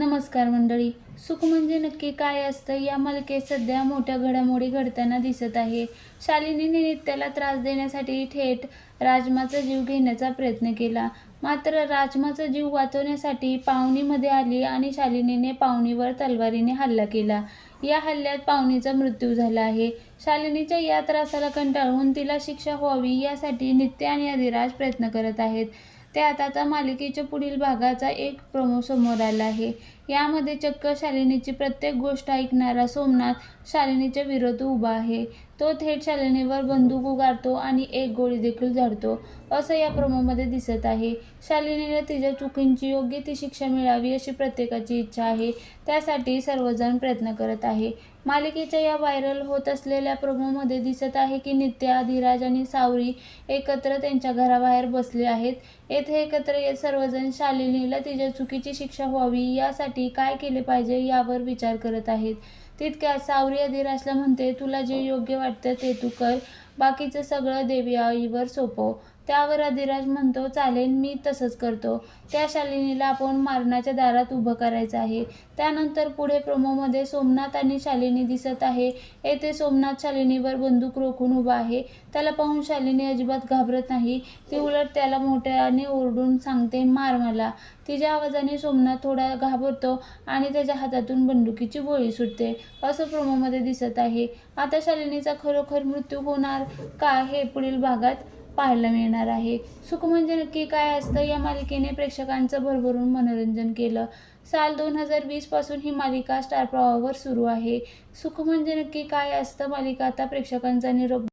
नमस्कार मंडळी. सुख म्हणजे नक्की काय असतं? या मालिकेत सध्या मोठ्या घडामोडी घडताना दिसत आहे. शालिनीने नित्याला त्रास देण्यासाठी थेट राजमाचा जीव घेण्याचा प्रयत्न केला. मात्र राजमाचा जीव वाचवण्यासाठी पावनीमध्ये आली आणि शालिनीने पावनीवर तलवारीने हल्ला केला. या हल्ल्यात पावनीचा मृत्यू झाला आहे. शालिनीच्या या त्रासाला कंटाळून तिला शिक्षा व्हावी यासाठी नित्य आणि अधिराज प्रयत्न करत आहेत. त्यात आता मालिकेच्या पुढील भागाचा एक प्रोमो समोर आला आहे. यामध्ये चक्क शालिनीची प्रत्येक गोष्ट ऐकणारा सोमनाथ शालिनीच्या विरोध उभा आहे. तो थेट शालिनीवर बंदूक उगारतो आणि एक गोळी देखील झाडतो असं या प्रोमोमध्ये दिसत आहे. शालिनीला तिच्या चुकींची योग्य ती शिक्षा मिळावी अशी प्रत्येकाची इच्छा आहे त्यासाठी सर्वजण प्रयत्न करत आहे. मालिकेच्या या व्हायरल होत असलेल्या प्रोमोमध्ये दिसत आहे की नित्या धीराज आणि सावरी एकत्र त्यांच्या घराबाहेर बसले आहेत. येथे एकत्र येत सर्वजण शालिनीला तिच्या चुकीची शिक्षा व्हावी यासाठी काय केले पाहिजे यावर विचार करत आहेत. तितक्या सावरी अधिराजला म्हणते तुला जे योग्य वाटतं ते तू कर. बाकीचं सगळं देवी आईवर सोपव. त्यावर अधिराज म्हणतो चालेल मी तसंच करतो. त्या शालिनीला आपण मारणाच्या दारात उभं करायचं आहे. त्यानंतर पुढे प्रोमोमध्ये सोमनाथ आणि शालिनी दिसत आहे. येथे सोमनाथ शालिनीवर बंदूक रोखून उभा आहे. त्याला पाहून शालिनी अजिबात घाबरत नाही. ती उलट त्याला मोठ्याने ओरडून सांगते मार मला. तिच्या आवाजाने सोमनाथ थोडा घाबरतो आणि त्याच्या हातातून बंदुकीची गोळी सुटते. असं प्रोमोमध्ये दिसत आहे. आता शालिनीचा खरोखर मृत्यू होणार का हे पुढील भागात पाहायला मिळणार आहे. सुख म्हणजे नक्की काय असतं? या मालिकेने प्रेक्षकांचं भरभरून मनोरंजन केलं. साल दोन हजार वीसपासून ही मालिका स्टार प्रवाहावर सुरू आहे. सुख म्हणजे नक्की काय असतं? मालिका आता प्रेक्षकांचा निरोप